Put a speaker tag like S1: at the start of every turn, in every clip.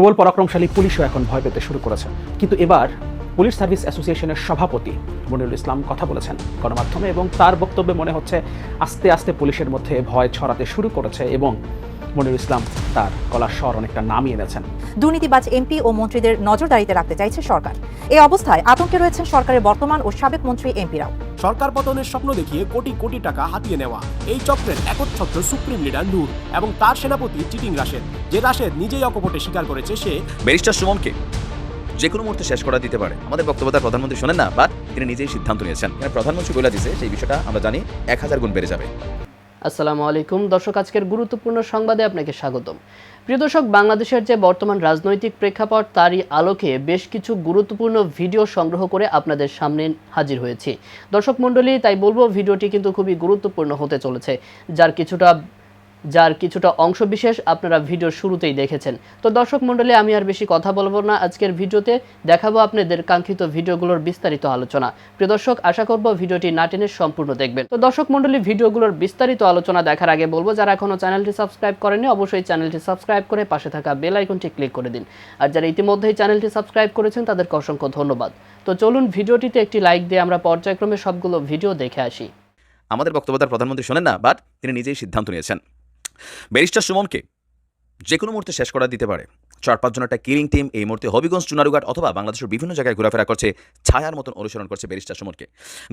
S1: প্রবল পরাক্রমশালী পুলিশও এখন ভয় পেতে শুরু করেছে। কিন্তু এবার পুলিশ সার্ভিস অ্যাসোসিয়েশনের সভাপতি মনিরুল ইসলাম কথা বলেছেন গণমাধ্যমে এবং তার বক্তব্যে মনে হচ্ছে আস্তে আস্তে পুলিশের মধ্যে ভয় ছড়াতে শুরু করেছে এবং মনিরুল ইসলাম তার গলার স্বর অনেকটা নামিয়ে এনেছেন।
S2: দুর্নীতিবাজ এমপি ও মন্ত্রীদের নজরদারিতে রাখতে চাইছে সরকার। এই অবস্থায় আতঙ্কে রয়েছেন সরকারের বর্তমান ও সাবেক মন্ত্রী এমপিরাও।
S3: সরকার পতনের স্বপ্ন দেখিয়ে কোটি কোটি টাকা হাতিয়ে নেওয়া। এই চক্রের একচ্ছত্র সুপ্রিম লিডার নূর এবং তার সেনাপতি চিটিং রাশেদ। যে রাশেদ নিজেই অকপটে স্বীকার করেছে, সে
S4: ব্যারিস্টার সুমনকে যে কোনো মুহূর্তে শেষ করা দিতে পারে। আমাদের বক্তব্য তার প্রধানমন্ত্রী শোনেন না বা তিনি নিজেই সিদ্ধান্ত নিয়েছেন। প্রধানমন্ত্রী বলে দিয়েছে, সেই বিষয়টা আমরা জানি, এক হাজার গুণ বেড়ে যাবে।
S5: আসসালামু আলাইকুম। দর্শক, আজকের গুরুত্বপূর্ণ সংবাদে আপনাকে স্বাগতম। প্রিয় দর্শক, বাংলাদেশের যে বর্তমান রাজনৈতিক প্রেক্ষাপট, তারই আলোকে বেশ কিছু গুরুত্বপূর্ণ ভিডিও সংগ্রহ করে আপনাদের সামনে হাজির হয়েছি। দর্শক মণ্ডলী, তাই বলব, ভিডিওটি কিন্তু খুবই গুরুত্বপূর্ণ হতে চলেছে, যার কিছুটা যার কিছুটা অংশ বিশেষ আপনারা ভিডিওর শুরুতেই দেখেছেন। তো দর্শক মণ্ডলী, আমি আর বেশি কথা বলব না। আজকের ভিডিওতে দেখাবো আপনাদের কাঙ্ক্ষিত ভিডিওগুলোর বিস্তারিত আলোচনা। প্রিয় দর্শক, আশা করব ভিডিওটি না টেনে সম্পূর্ণ দেখবেন। তো দর্শক মণ্ডলী, ভিডিওগুলোর বিস্তারিত আলোচনা দেখার আগে বলব, যারা এখনও চ্যানেলটি সাবস্ক্রাইব করেনি অবশ্যই চ্যানেলটি সাবস্ক্রাইব করে পাশে থাকা বেল আইকনটি ক্লিক করে দিন। আর যারা ইতিমধ্যেই চ্যানেলটি সাবস্ক্রাইব করেছেন, তাদেরকে অসংখ্য ধন্যবাদ। তো চলুন ভিডিওটিতে একটি লাইক দিয়ে আমরা পর্যায়ক্রমে সবগুলো ভিডিও দেখে আসি।
S4: আমাদের বক্তব্য প্রধানমন্ত্রী শোনেন না, বাট তিনি নিজেই সিদ্ধান্ত নিয়েছেন। ব্যারিস্টার সুমনকে যে কোনো মুহূর্তে শেষ করা দিতে পারে। চার পাঁচজন একটা কিলিং টিম এই মুহূর্তে হবিগঞ্জ, চুনারুঘাট অথবা বাংলাদেশের বিভিন্ন জায়গায় ঘোরাফেরা করছে, ছায়ার মতন অনুসরণ করছে ব্যারিস্টার সুমনকে।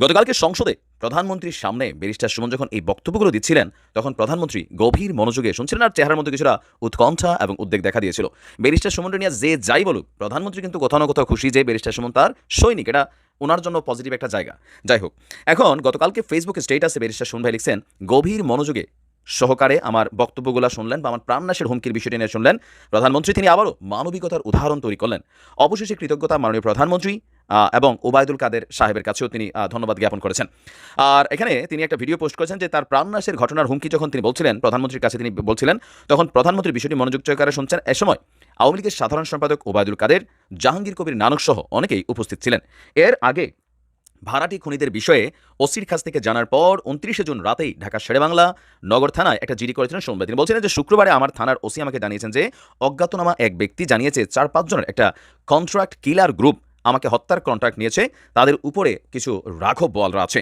S4: গতকালকে সংসদে প্রধানমন্ত্রীর সামনে ব্যারিস্টার সুমন যখন এই বক্তব্যগুলো দিচ্ছিলেন, তখন প্রধানমন্ত্রী গভীর মনোযোগে শুনছিলেন আর চেহারার মধ্যে কিছুটা উৎকণ্ঠা এবং উদ্বেগ দেখা দিয়েছিল। ব্যারিস্টার সুমনকে নিয়ে যে যাই বলুক, প্রধানমন্ত্রী কিন্তু কোথাও না কোথাও খুশি যে ব্যারিস্টার সুমন তার সৈনিক। এটা ওনার জন্য পজিটিভ একটা জায়গা। যাই হোক, এখন গতকালকে ফেসবুকে স্টেটাসে ব্যারিস্টার সুমন ভাই লিখছেন, গভীর মনোযোগে সহকারে আমার বক্তব্যগুলো শুনলেন বা আমার প্রাণনাশের হুমকির বিষয়টি নিয়ে শুনলেন। প্রধানমন্ত্রী তিনি আবারও মানবিকতার উদাহরণ তৈরি করলেন। অবশেষে কৃতজ্ঞতা মাননীয় প্রধানমন্ত্রী এবং ওবায়দুল কাদের সাহেবের কাছেও তিনি ধন্যবাদ জ্ঞাপন করেছেন। আর এখানে তিনি একটা ভিডিও পোস্ট করেছেন যে তার প্রাণনাশের ঘটনার হুমকি যখন তিনি বলছিলেন, প্রধানমন্ত্রীর কাছে তিনি বলছিলেন, তখন প্রধানমন্ত্রী বিষয়টি মনোযোগ সহকারে শুনছেন। এ সময় আওয়ামী লীগের সাধারণ সম্পাদক ওবায়দুল কাদের, জাহাঙ্গীর কবির নানক সহ অনেকেই উপস্থিত ছিলেন। এর আগে ভাড়াটি খুনিদের বিষয়ে ওসির কাছ থেকে জানার পর উনত্রিশে জুন রাতেই ঢাকা শেরেবাংলা নগর থানায় একটা জিডি করেছিলেন সোমবার তিনি বলছিলেন যে, শুক্রবারে আমার থানার ওসি আমাকে জানিয়েছেন যে, অজ্ঞাতনামা এক ব্যক্তি জানিয়েছে চার পাঁচজনের একটা কন্ট্রাক্ট কিলার গ্রুপ আমাকে হত্যার কন্ট্রাক্ট নিয়েছে, তাদের উপরে কিছু রাঘব বলরা আছে।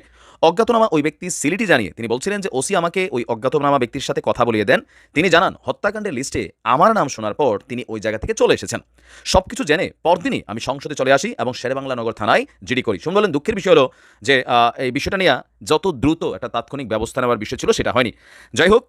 S4: অজ্ঞাতনামা ওই ব্যক্তি সিলিটি জানিয়ে তিনি বলছিলেন যে, ওসি আমাকে ওই অজ্ঞাতনামা ব্যক্তির সাথে কথা বলিয়ে দেন। তিনি জানান, হত্যাকাণ্ডের লিস্টে আমার নাম শোনার পর তিনি ওই জায়গা থেকে চলে এসেছেন। সবকিছু জেনে পরদিনই আমি সংসদে চলে আসি এবং শেরেবাংলা নগর থানায় জিডি করি। শুনলেন দুঃখের বিষয় হলো যে এই বিষয়টা নিয়ে যত দ্রুত একটা তাৎক্ষণিক ব্যবস্থা নেওয়ার বিষয় ছিল সেটা হয়নি। যাই হোক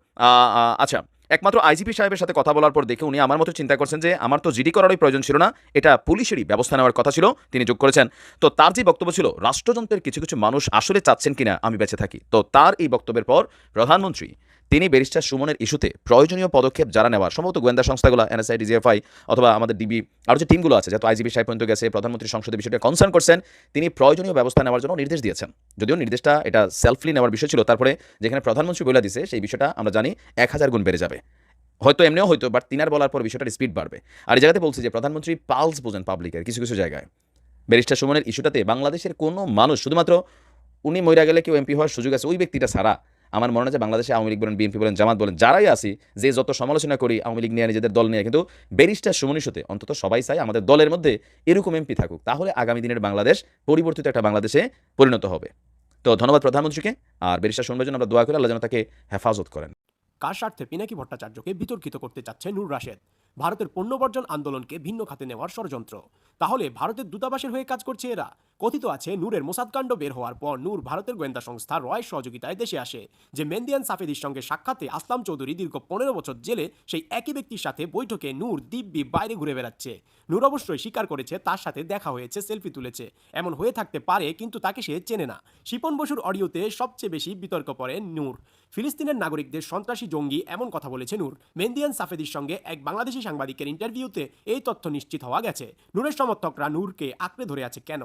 S4: আচ্ছা একমাত্র আইজিপি সাহেবের সাথে কথা বলার পর দেখে উনি আমার মতো চিন্তা করছেন যে আমার তো জিডি করারই প্রয়োজন ছিল না, এটা পুলিশেরই ব্যবস্থা নেওয়ার কথা ছিল, তিনি যোগ করেছেন। তো তার যে বক্তব্য ছিল, রাষ্ট্রযন্ত্রের কিছু কিছু মানুষ আসলে চাচ্ছেন কিনা আমি বেঁচে থাকি। তো তার এই বক্তব্যের পর প্রধানমন্ত্রী তিনি ব্যারিস্টার সুমনের ইস্যুতে প্রয়োজনীয় পদক্ষেপ যারা নেওয়ার সম্ভবত গোয়েন্দা সংস্থাগুলো, এনএসআই, ডিজিএফআই অথবা আমাদের ডিবি আরও যে টিমগুলো আছে, যেহেতু আইজিবি সাহেব পর্যন্ত গেছে, প্রধানমন্ত্রী সংসদে বিষয়টা কনসার্ন করছেন, তিনি প্রয়োজনীয় ব্যবস্থা নেওয়ার জন্য নির্দেশ দিয়েছেন। যদিও নির্দেশটা এটা সেলফলি নেওয়ার বিষয় ছিল, তারপরে যেখানে প্রধানমন্ত্রী বলে দিছে, সেই বিষয়টা আমরা জানি এক হাজার গুণ বেড়ে যাবে। হয়তো এমনিও হয়তো বাট তিনার বলার পর বিষয়টার স্পিড বাড়বে। আর এই জায়গাতে বলছি যে, প্রধানমন্ত্রী পালস বোঝেন পাবলিকের কিছু কিছু জায়গায়। ব্যারিস্টার সুমনের ইস্যুটাতে বাংলাদেশের কোনো মানুষ, শুধুমাত্র উনি মইরা গেলে কেউ এমপি হওয়ার সুযোগ আছে, ওই ব্যক্তিটা ছাড়া আমার মনে যে বাংলাদেশে আওয়ামী লীগ বলেন, বিএনপি বলেন, জামাত বলেন, যারাই আসি যে যত সমালোচনা করি, আওয়ামী লীগ নিয়ে নিজেদের দল নিয়ে, কিন্তু ব্যারিস্টার সুমন ইস্যুতে অন্তত সবাই চাই আমাদের দলের মধ্যে এরকম এমপি থাকুক। তাহলে আগামী দিনের বাংলাদেশ পরিবর্তিত একটা বাংলাদেশে পরিণত হবে। তো ধন্যবাদ প্রধানমন্ত্রীকে, আর ব্যারিস্টার সুমনের জন্য আমরা দোয়া করি, আল্লাহ যেন তাকে হেফাজত করেন।
S3: কার স্বার্থে পিনাকি ভট্টাচার্যকে বিতর্কিত করতে চাচ্ছে নূর রাশেদ? ভারতের পণ্য বর্জন আন্দোলনকে ভিন্ন খাতে নেওয়ার ষড়যন্ত্র। তাহলে ভারতের দূতাবাসের হয়ে কাজ করছে এরা। কথিত আছে, নূরের মোসাদকাণ্ড বের হওয়ার পর নূর ভারতের গোয়েন্দা সংস্থা রয়ের সহযোগিতায় দেশে আসে। যে মেন্দিয়ান সাফেদির সঙ্গে সাক্ষাতে আসলাম চৌধুরী দীর্ঘ পনেরো বছর জেলে, সেই একই ব্যক্তির সাথে বৈঠকে নূর দিব্যি বাইরে ঘুরে বেড়াচ্ছে। নূর অবশ্যই স্বীকার করেছে, তার সাথে দেখা হয়েছে, সেলফি তুলেছে। এমন হয়ে থাকতে পারে, কিন্তু তাকে সে চেনে না। শিপন বসুর অডিওতে সবচেয়ে বেশি বিতর্ক পড়ে নূর। ফিলিস্তিনের নাগরিকদের সন্ত্রাসী জঙ্গি এমন কথা বলেছে নূর। মেন্দিয়ান সাফেদির সঙ্গে এক বাংলাদেশি সাংবাদিকের ইন্টারভিউতে এই তথ্য নিশ্চিত হওয়া গেছে। নূরের সমর্থকরা নূরকে আঁকড়ে ধরে আছে কেন?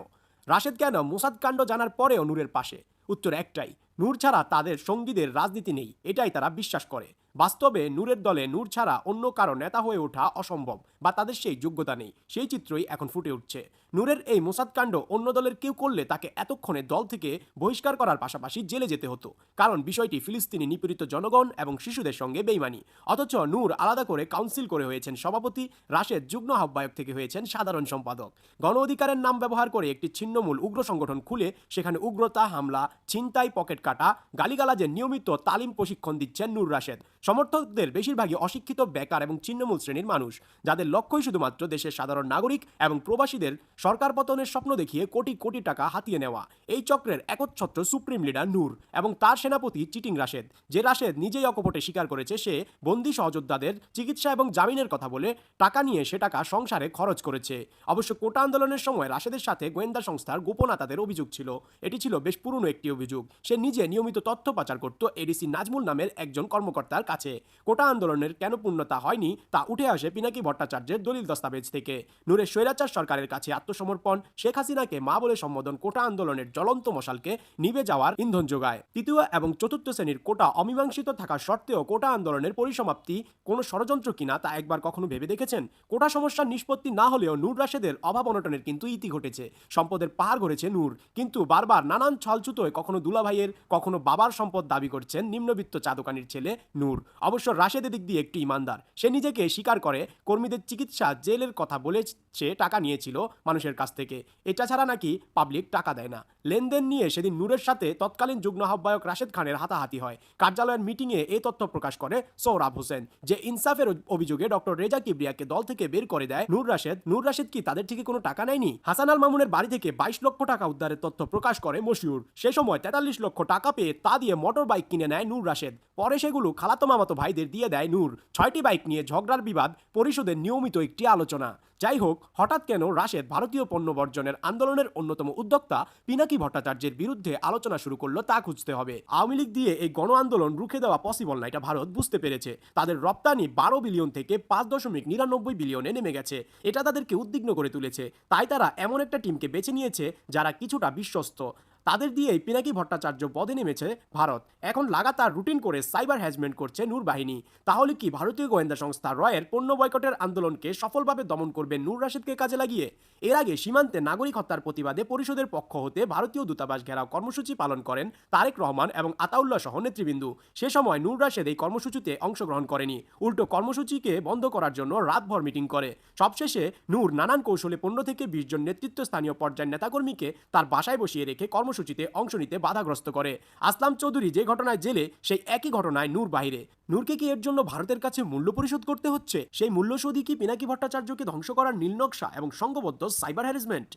S3: রাশেদ কেন মোসাদ কাণ্ড জানার পরেও নূরের পাশে? উত্তর একটাই, নূর ছাড়া তাদের সঙ্গীদের রাজনীতি নেই, এটাই তারা বিশ্বাস করে। বাস্তবে নূরের দলে নূর ছাড়া অন্য কারও নেতা হয়ে ওঠা অসম্ভব। বা তাদের সেই যোগ্যতা নেই। সেই চিত্রই এখন ফুটে উঠছে। নূরের এই মোসাদ কাণ্ড অন্য দলের কেউ করলে তাকে এতক্ষণে দল থেকে বহিষ্কার করার পাশাপাশি জেলে যেতে হতো। কারণ বিষয়টি ফিলিস্তিনি নিপীড়িত জনগণ এবং শিশুদের সঙ্গে বেইমানি। অথচ নূর আলাদা করে কাউন্সিল করে হয়েছেন সভাপতি, রাশেদ যুগ্ম আহ্বায়ক থেকে হয়েছেন সাধারণ সম্পাদক। গণ অধিকারের নাম ব্যবহার করে একটি ছিন্নমূল উগ্র সংগঠন খুলে সেখানে উগ্রতা, হামলা, ছিনতাই, পকেট কাটা, গালিগালাজের নিয়মিত তালিম প্রশিক্ষণ দিচ্ছেন নূর রাশেদ। সমর্থকদের বেশিরভাগই অশিক্ষিত, বেকার এবং ছিন্নমূল শ্রেণির মানুষ, যাদের লক্ষ্যই শুধুমাত্র দেশের সাধারণ নাগরিক এবং প্রবাসীদের সরকার পতনের স্বপ্ন দেখিয়ে কোটি কোটি টাকা হাতিয়ে নেওয়া। এই চক্রের একচ্ছত্র সুপ্রিম লিডার নূর এবং তার সেনাপতি চিটিং রাশেদ। যে রাশেদ নিজেই অকপটে স্বীকার করেছে, সে বন্দি সহযোদ্ধাদের চিকিৎসা এবং জামিনের কথা বলে টাকা নিয়ে সে টাকা সংসারে খরচ করেছে। অবশ্য কোটা আন্দোলনের সময় রাশেদের সাথে গোয়েন্দা সংস্থার গোপনাতাদের অভিযোগ ছিল। এটি ছিল বেশ পুরনো একটি অভিযোগ। সে নিজে নিয়মিত তথ্য পাচার করত এডিসি নাজমুল নামের একজন কর্মকর্তার কাছে। কোটা আন্দোলনের কেন পূর্ণতা হয়নি তা উঠে আসে পিনাকি ভট্টাচার্যের দলিল দস্তাবেজ থেকে। নূরের স্বৈরাচার সরকারের কাছে আত্মসমর্পণ, শেখ হাসিনাকে মা বলে সম্বোধন কোটা আন্দোলনের জ্বলন্ত মশালকে নিভে যাওয়ার ইন্ধন যোগায়। তৃতীয় এবং চতুর্থ শ্রেণির কোটা অমীমাংসিত থাকা সত্ত্বেও কোটা আন্দোলনের পরিসমাপ্তি কোনো ষড়যন্ত্র কিনা তা একবার কখনো ভেবে দেখেছেন? কোটা সমস্যার নিষ্পত্তি না হলেও নূর রাশেদের অভাব অনটনের কিন্তু ইতি ঘটেছে। সম্পদের পাহাড় গড়েছে নূর, কিন্তু বারবার নানান ছলছুতোয় কখনো দুলাভাইয়ের, কখনো বাবার সম্পদ দাবি করছেন নিম্নবিত্ত চা দোকানির ছেলে নূর। অবশ্য রাশেদের দিক দিয়ে একটি ইমানদার। সে নিজেকে স্বীকার করে, কর্মীদের চিকিৎসা জেলের কথা বলেছে, টাকা নিয়েছিল মানুষের কাছ থেকে। এটা ছাড়া নাকি পাবলিক টাকা দেয় না। লেনদেন নিয়ে সেদিন নূরের সাথে তৎকালীন যুগ্ম আহ্বায়ক রাশেদ খানের হাতাহাতি হয়। কার্যালয়ের মিটিংয়ে এই তথ্য প্রকাশ করে সৌরভ হোসেন, যে ইনসাফের অভিযোগে ডক্টর রেজা কিবরিয়াকে দল থেকে বের করে দেয় নূর রাশেদ। নূর রাশেদ কি তাদের থেকে কোনো টাকা নেয়নি? হাসান আল মামুনের বাড়ি থেকে বাইশ লক্ষ টাকা উদ্ধারের তথ্য প্রকাশ করে মশিউর। সে সময় তেতাল্লিশ লক্ষ টাকা পেয়ে তা দিয়ে মোটর বাইক কিনে নেয় নূর রাশেদ। পরে সেগুলো খালাতো মামাতো ভাইদের দিয়ে দেয় নূর। ছয়টি বাইক নিয়ে ঝগড়ার বিবাদ পরিশোধের নিয়মিত একটি আলোচনা। যাই হোক হঠাৎ কেন রাশেদ ভারতীয় পণ্য বর্জনের আন্দোলনের অন্যতম উদ্যোক্তা পিনাকি ভট্টাচার্যের বিরুদ্ধে আলোচনা শুরু করল তা খুঁজতে হবে। আওয়ামী লীগ দিয়ে এই গণ আন্দোলন রুখে দেওয়া পসিবল না, এটা ভারত বুঝতে পেরেছে। তাদের রপ্তানি বারো বিলিয়ন থেকে পাঁচ দশমিক নিরানব্বই বিলিয়নে নেমে গেছে। এটা তাদেরকে উদ্বিগ্ন করে তুলেছে। তাই তারা এমন একটা টিমকে বেছে নিয়েছে যারা কিছুটা বিশ্বস্ত। তাদের দিয়েই পিনাকি ভট্টাচার্য পদে নেমেছে ভারত। এখন লাগাতার রুটিন করে সাইবার হ্যাজমেন্ট করছে নূর বাহিনী। তাহলে কি ভারতীয় গোয়েন্দা সংস্থা রয়ের পণ্য বয়কটের আন্দোলনকে সফলভাবে দমন করবে নূর রাশিদকে কাজে লাগিয়ে? এর আগে সীমান্তে নাগরিক হত্যার প্রতিবাদে পরিষদের পক্ষ হতে ভারতীয় দূতাবাস ঘেরাও কর্মসূচি পালন করেন তারেক রহমান এবং আতাউল্লাহ সহ নেতৃবৃন্দু। সে সময় নূর রাশেদ এই কর্মসূচিতে অংশগ্রহণ করেনি। উল্টো কর্মসূচিকে বন্ধ করার জন্য রাতভর মিটিং করে। সবশেষে নূর নানান কৌশলে পনেরো থেকে বিশ জন নেতৃত্বস্থানীয় পর্যায়ের নেতাকর্মীকে তার বাসায় বসিয়ে রেখে কর্মসূচিতে অংশ নিতে বাধাগ্রস্ত করে। আসলাম চৌধুরী যে ঘটনায় জেলে, সেই একই ঘটনায় নূর বাহিরে। নূরকে কি এর জন্য ভারতের কাছে মূল্য পরিশোধ করতে হচ্ছে? সেই মূল্যশোধই কি পিনাকি ভট্টাচার্যকে ধ্বংস করার নীলনকশা এবং সংঘবদ্ধ সাইবার হ্যারাসমেন্ট?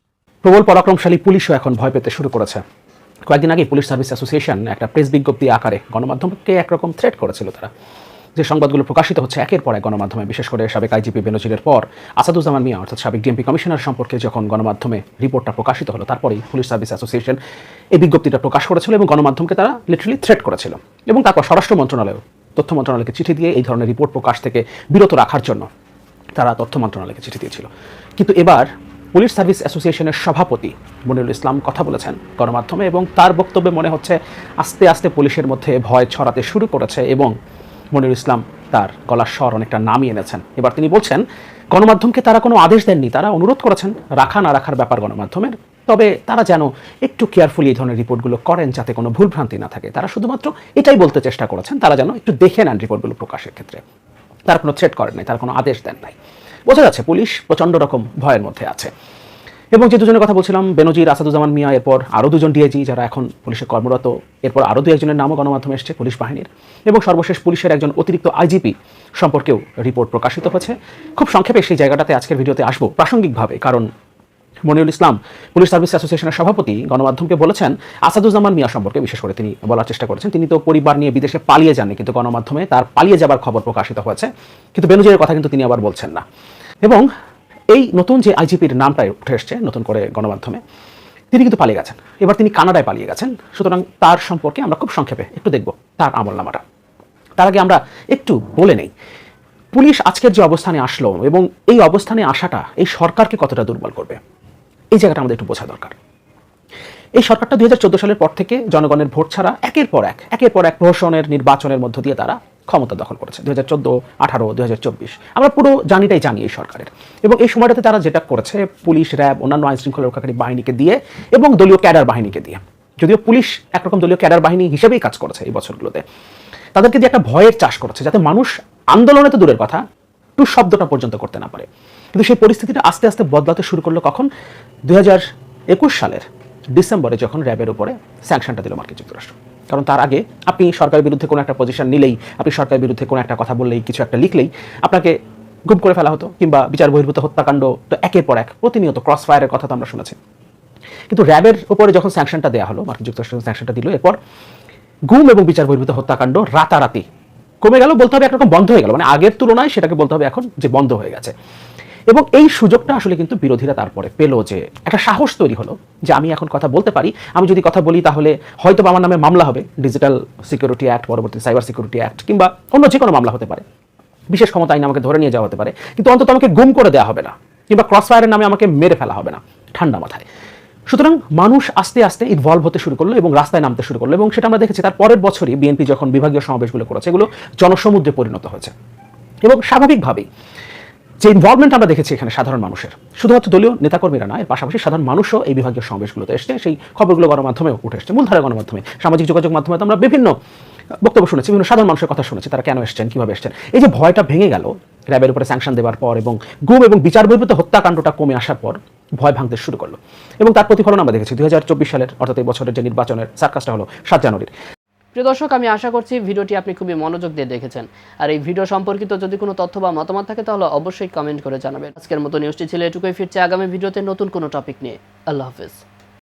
S1: প্রবল পরাক্রমশালী পুলিশও এখন ভয় পেতে শুরু করেছে। কয়েকদিন আগে পুলিশ সার্ভিস অ্যাসোসিয়েশন একটা প্রেস বিজ্ঞপ্তি আকারে গণমাধ্যমকে একরকম থ্রেট করেছিল তারা। যে সংবাদগুলো প্রকাশিত হচ্ছে একের পর এক গণমাধ্যমে, বিশেষ করে সাবেক আইজিপি বেনজিরের পর আসাদুজ্জামান মিয়া, অর্থাৎ সাবেক ডিএমপি কমিশনার সম্পর্কে যখন গণমাধ্যমে রিপোর্টটা প্রকাশিত হলো, তারপরেই পুলিশ সার্ভিস অ্যাসোসিয়েশন এই বিজ্ঞপ্তিটা প্রকাশ করেছিল এবং গণমাধ্যমকে তারা লিটারালি থ্রেট করেছিল। এবং তারপর স্বরাষ্ট্র মন্ত্রণালয় তথ্য মন্ত্রণালয়কে চিঠি দিয়ে এই ধরনের রিপোর্ট প্রকাশ থেকে বিরত রাখার জন্য তারা তথ্য মন্ত্রণালয়কে চিঠি দিয়েছিল। কিন্তু এবার পুলিশ সার্ভিস অ্যাসোসিয়েশনের সভাপতি মনিরুল ইসলাম কথা বলেছেন গণমাধ্যমে এবং তার বক্তব্যে মনে হচ্ছে, আস্তে আস্তে পুলিশের মধ্যে ভয় ছড়াতে শুরু করেছে এবং মনিরুল ইসলাম তার গলার স্বর অনেকটা নামিয়ে এনেছেন। এবার তিনি বলছেন, গণমাধ্যমকে তারা কোনো আদেশ দেননি, তারা অনুরোধ করেছেন রাখা না রাখার ব্যাপার গণমাধ্যমের। তবে তারা যেন একটু কেয়ারফুলি এই ধরনের রিপোর্টগুলো করেন যাতে কোনো ভুলভ্রান্তি না থাকে। তারা শুধুমাত্র এটাই বলতে চেষ্টা করেছেন, তারা যেন একটু দেখে নেন রিপোর্টগুলো প্রকাশের ক্ষেত্রে। তার কোনো থ্রেট করেন নাই, তার কোনো আদেশ দেন নাই। বোঝা যাচ্ছে পুলিশ প্রচণ্ড রকম ভয়ের মধ্যে আছে। এবং যে দুজনের কথা বলছিলাম বেনজির আসাদুজ্জামান মিয়া, এরপর আরও দুজন ডিআইজি যারা এখন পুলিশে কর্মরত, এরপর আরও দু একজনের নামও গণমাধ্যমে এসছে, পুলিশ বাহিনীর। এবং সর্বশেষ পুলিশের একজন অতিরিক্ত আইজিপি সম্পর্কেও রিপোর্ট প্রকাশিত হয়েছে। খুব সংক্ষেপে সেই জায়গাটাতে আজকের ভিডিওতে আসব প্রাসঙ্গিকভাবে, কারণ মনিরুল ইসলাম, পুলিশ সার্ভিস অ্যাসোসিয়েশনের সভাপতি, গণমাধ্যমকে বলেছেন, আসাদুজ্জামান মিয়া সম্পর্কে বিশেষ করে তিনি বলার চেষ্টা করেছেন। তিনি তো পরিবার নিয়ে বিদেশে পালিয়ে যাননি, কিন্তু গণমাধ্যমে তার পালিয়ে যাবার খবর প্রকাশিত হয়েছে। কিন্তু বেনজিরের কথা কিন্তু তিনি আবার বলছেন না। এবং এই নতুন যে আইজিপির নামটা উঠে এসছে নতুন করে গণমাধ্যমে, তিনি কিন্তু পালিয়ে গেছেন। এবার তিনি কানাডায় পালিয়ে গেছেন। সুতরাং তার সম্পর্কে আমরা খুব সংক্ষেপে একটু দেখব তার আমল নামাটা। তার আগে আমরা একটু বলে নেই, পুলিশ আজকের যে অবস্থানে আসলো এবং এই অবস্থানে আসাটা এই সরকারকে কতটা দুর্বল করবে, এই জায়গাটা আমাদের একটু বোঝা দরকার। এই সরকারটা দু হাজার চোদ্দ সালের পর থেকে জনগণের ভোট ছাড়া একের পর এক, একের পর এক প্রহসনের নির্বাচনের মধ্য দিয়ে তারা ক্ষমতা দখল করেছে দু হাজার চোদ্দ, আঠারো দু আমরা পুরো জানিটাই জানি এই সরকারের। এবং এই সময়টাতে তারা যেটা করেছে, পুলিশ, র্যাব, অন্যান্য আইন শৃঙ্খলা রক্ষাকারী বাহিনীকে দিয়ে এবং দলীয় ক্যাডার বাহিনীকে দিয়ে। যদিও পুলিশ একরকম দলীয় ক্যাডার বাহিনী হিসেবেই কাজ করেছে এই বছরগুলোতে। তাদেরকে দিয়ে একটা ভয়ের চাষ করেছে, যাতে মানুষ আন্দোলনে তো দূরের কথা টু শব্দটা পর্যন্ত করতে না পারে। কিন্তু সেই পরিস্থিতিটা আস্তে আস্তে বদলাতে শুরু করল কখন? একুশ সালের ডিসেম্বরে, যখন র্যাবের উপরে স্যাংশনটা দিল মার্কিন যুক্তরাষ্ট্র। কারণ তার আগে আপনি সরকারের বিরুদ্ধে কোনো একটা পজিশন নিলেই, আপনি সরকারের বিরুদ্ধে কোনো একটা কথা বললেই, কিছু একটা লিখলেই, আপনাকে গুম করে ফেলা হতো কিংবা বিচার বহির্ভূত হত্যাকাণ্ড তো একের পর এক, প্রতিনিয়ত ক্রস ফায়ারের কথা তো আমরা শুনেছি। কিন্তু র্যাবের উপরে যখন স্যাংশনটা দেওয়া হলো, মার্কিন যুক্তরাষ্ট্র স্যাংশনটা দিল, এরপর গুম এবং বিচার বহির্ভূত হত্যাকাণ্ড রাতারাতি কমে গেল, বলতে হবে একরকম বন্ধ হয়ে গেল। মানে আগের তুলনায় সেটাকে বলতে হবে এখন যে বন্ধ হয়ে গেছে। এবং এই সুযোগটা আসলে কিন্তু বিরোধীরা তারপরে পেল যে একটা সাহস তৈরি হলো যে আমি এখন কথা বলতে পারি। আমি যদি কথা বলি তাহলে হয়তো আমার নামে মামলা হবে ডিজিটাল সিকিউরিটি অ্যাক্ট পরবর্তী সাইবার সিকিউরিটি অ্যাক্ট কিংবা অন্য যে কোনো মামলা হতে পারে। বিশেষ ক্ষমতা আইন আমাকে ধরে নিয়ে যাওয়া হতে পারে। কিন্তু অন্তত আমাকে গুম করে দেওয়া হবে না, কিংবা ক্রস ফায়ারের নামে আমাকে মেরে ফেলা হবে না, ঠান্ডা মাথায়। সুতরাং মানুষ আস্তে আস্তে ইনভলভ হতে শুরু করল এবং রাস্তায় নামতে শুরু করল এবং সেটা আমরা দেখেছি। তার পরের বছরই বিএনপি যখন বিভাগীয় সমাবেশগুলো করেছে, এগুলো জনসমুদ্রে পরিণত হয়েছে। এবং স্বাভাবিকভাবেই যে ইনভলভমেন্ট আমরা দেখেছি এখানে সাধারণ মানুষের, শুধুমাত্র দলীয় নেতাকর্মীরা না, এর পাশাপাশি সাধারণ মানুষও এই বিভাগীয় সমাবেশগুলোতে এসছে। সেই খবরগুলো গণমাধ্যমেও উঠে এসছে। মূলধারা গণমাধ্যমে, সামাজিক যোগাযোগ মাধ্যমে আমরা বিভিন্ন বক্তব্য শুনেছি, বিভিন্ন সাধারণ মানুষের কথা শুনেছি, তারা কেন এসছেন, কীভাবে এসছেন। এই যে ভয়টা ভেঙে গেল, র্যাবের উপরে স্যাংশন দেওয়ার পর এবং গুম এবং বিচার বহির্ভূত হত্যাকাণ্ডটা কমে আসার পর ভয় ভাঙতে শুরু করল। এবং তার প্রতিফলন আমরা দেখেছি, দুই হাজার চব্বিশ সালের, অর্থাৎ এই বছরের যে নির্বাচনের সার্কাসটা হলো সাত জানুয়ারির।
S5: প্রিয় দর্শক, আমি আশা করছি ভিডিওটি আপনি খুবই মনোযোগ দিয়ে দেখেছেন। আর এই ভিডিও সম্পর্কিত যদি কোনো তথ্য বা মতামত থাকে, তাহলে অবশ্যই কমেন্ট করে জানাবেন। আজকের মতো নিউজটি ছিল এটুকুই। ফিরছে আগামী ভিডিওতে নতুন কোনো টপিক নিয়ে। আল্লাহ হাফেজ।